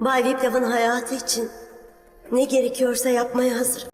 Bay Viplav'ın hayatı için ne gerekiyorsa yapmaya hazır.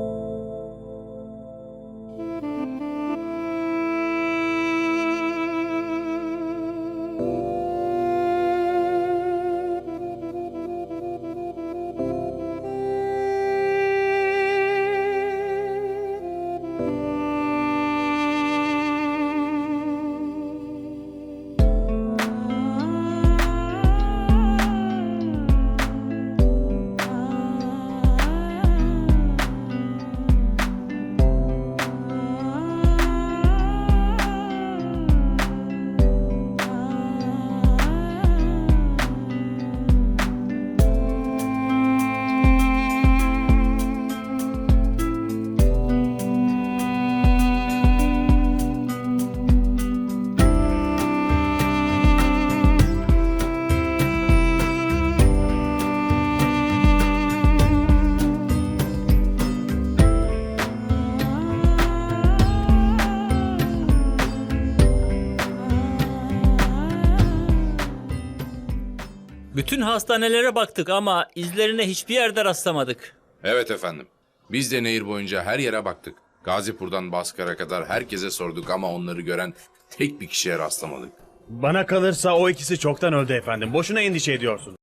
Bütün hastanelere baktık ama izlerine hiçbir yerde rastlamadık. Evet efendim. Biz de nehir boyunca her yere baktık. Gazipur'dan Baskar'a kadar herkese sorduk ama onları gören tek bir kişiye rastlamadık. Bana kalırsa o ikisi çoktan öldü efendim. Boşuna endişe ediyorsun.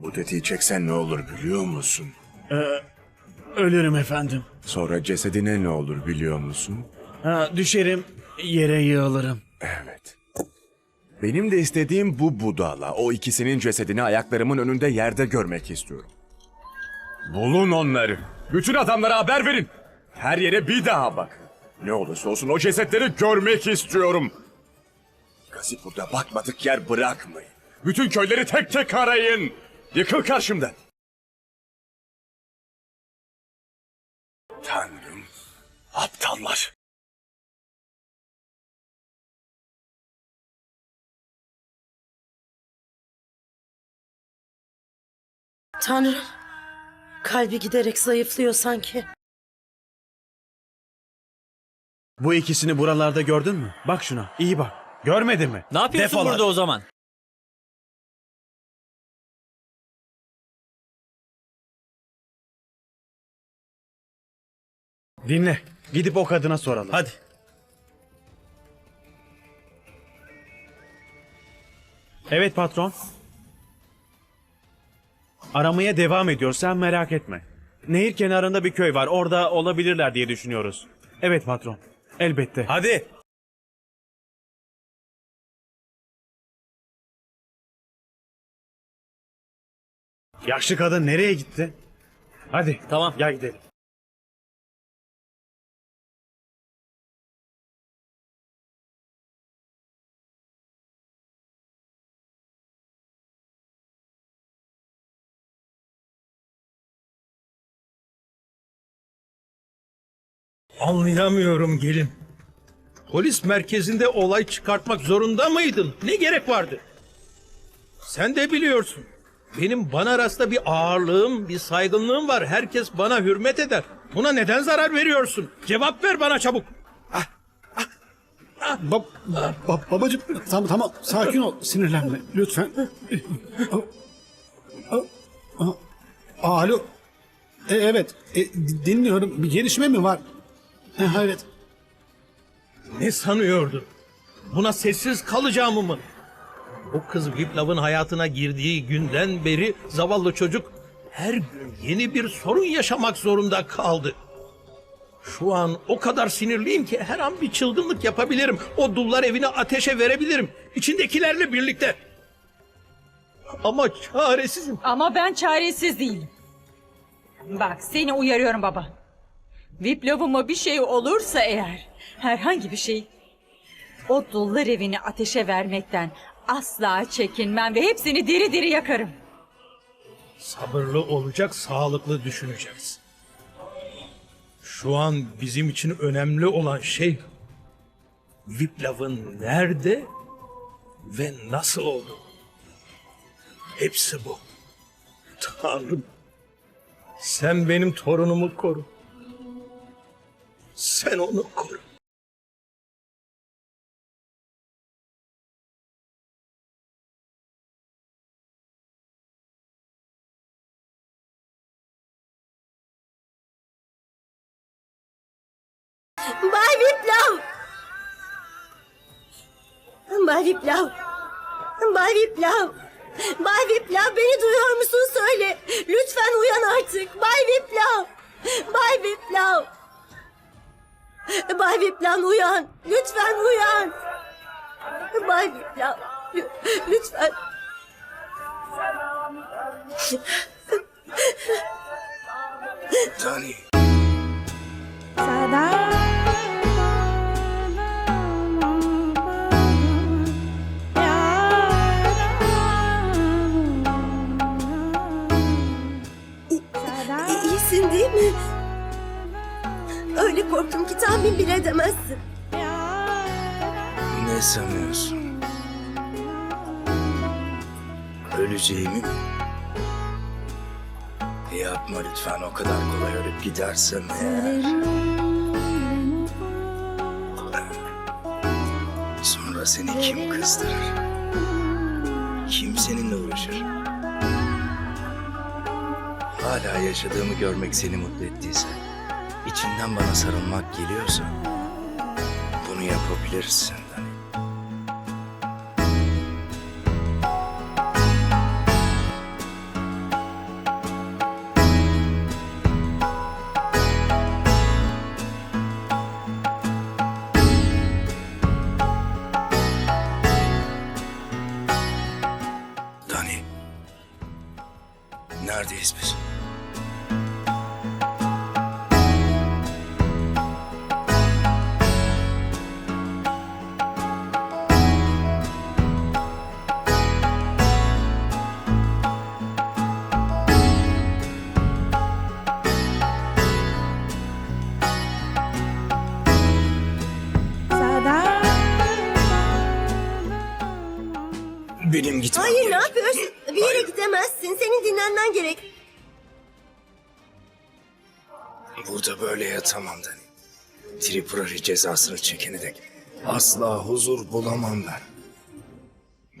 Bu tetiği çeksen ne olur biliyor musun? Ölürüm efendim. Sonra cesedine ne olur biliyor musun? Ha, düşerim, yere yığılırım. Evet. Benim de istediğim bu budala. O ikisinin cesedini ayaklarımın önünde yerde görmek istiyorum. Bulun onları. Bütün adamlara haber verin. Her yere bir daha bak. Ne olursa olsun o cesetleri görmek istiyorum. Gazipur'da bakmadık yer bırakmayın. Bütün köyleri tek tek arayın. Yıkıl karşımdan. Tanrım. Aptallar. Tanrım, kalbi giderek zayıflıyor sanki. Bu ikisini buralarda gördün mü? Bak şuna, iyi bak. Görmedin mi? Ne yapıyorsun Defol burada o zaman? Dinle, gidip o kadına soralım. Hadi. Evet patron. Aramaya devam ediyor, sen merak etme. Nehir kenarında bir köy var, orada olabilirler diye düşünüyoruz. Evet patron, elbette. Hadi. Yaşlı kadın nereye gitti? Hadi. Tamam. Gel gidelim. Anlayamıyorum gelin. Polis merkezinde olay çıkartmak zorunda mıydın? Ne gerek vardı? Sen de biliyorsun. Benim bana rasta bir ağırlığım, bir saygınlığım var. Herkes bana hürmet eder. Buna neden zarar veriyorsun? Cevap ver bana çabuk. Bab, bab, babacım tamam tamam sakin ol sinirlenme lütfen. Alo. E, evet e, dinliyorum bir gelişme mi var? Evet. Ne sanıyordun? Buna sessiz kalacağımı mı? O kız Viplav'ın hayatına girdiği günden beri zavallı çocuk her gün yeni bir sorun yaşamak zorunda kaldı. Şu an o kadar sinirliyim ki her an bir çılgınlık yapabilirim. O dullar evini ateşe verebilirim. İçindekilerle birlikte. Ama çaresizim. Ama ben çaresiz değilim. Bak seni uyarıyorum baba. Viplav'ıma bir şey olursa eğer, herhangi bir şey, o dullar evini ateşe vermekten asla çekinmem ve hepsini diri diri yakarım. Sabırlı olacak, sağlıklı düşüneceğiz. Şu an bizim için önemli olan şey Viplav'ın nerede ve nasıl oldu. Hepsi bu. Tanrım. Sen benim torunumu koru. Sen onu koru. Bay Viplav! Bay Viplav! Bay Viplav! Bay Viplav beni duyuyor musun söyle. Viplav uyan. Lütfen uyan. Bay lü- Lütfen. Dani. Korktum ki tahmin bile edemezsin. Ne sanıyorsun? Öleceğimi mi? Yapma lütfen o kadar kolay ölüp gidersem eğer. Sonra seni kim kızdırır? Kim seninle uğraşır? Hala yaşadığımı görmek seni mutlu ettiyse, içinden bana sarılmak geliyorsa, bunu yapabilirsin Dani. Dani. Neredeyiz biz? Benim gitmem Hayır ne gerek. yapıyorsun? Bir yere gidemezsin. Senin dinlenmen gerek. Burada böyle yatamam Dani. Tripurari cezasını çekene dek asla huzur bulamam ben.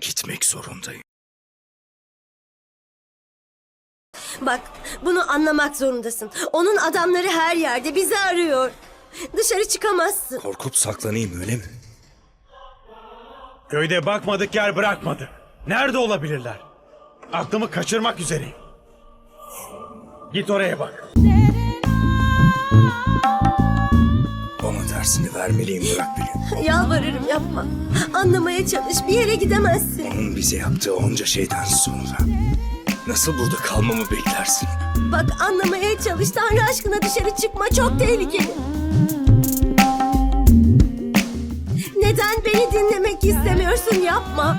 Gitmek zorundayım. Bak bunu anlamak zorundasın. Onun adamları her yerde bizi arıyor. Dışarı çıkamazsın. Korkup saklanayım öyle mi? Köyde bakmadık yer bırakmadı. Nerede olabilirler? Aklımı kaçırmak üzereyim. Git oraya bak. Ona dersini vermeliyim bırak beni. Yalvarırım yapma. Anlamaya çalış. Bir yere gidemezsin. Onun bize yaptığı onca şeyden sonra nasıl burada kalmamı beklersin? Bak anlamaya çalış. Tanrı aşkına dışarı çıkma. Çok tehlikeli. Neden beni dinlemek istemiyorsun? Yapma.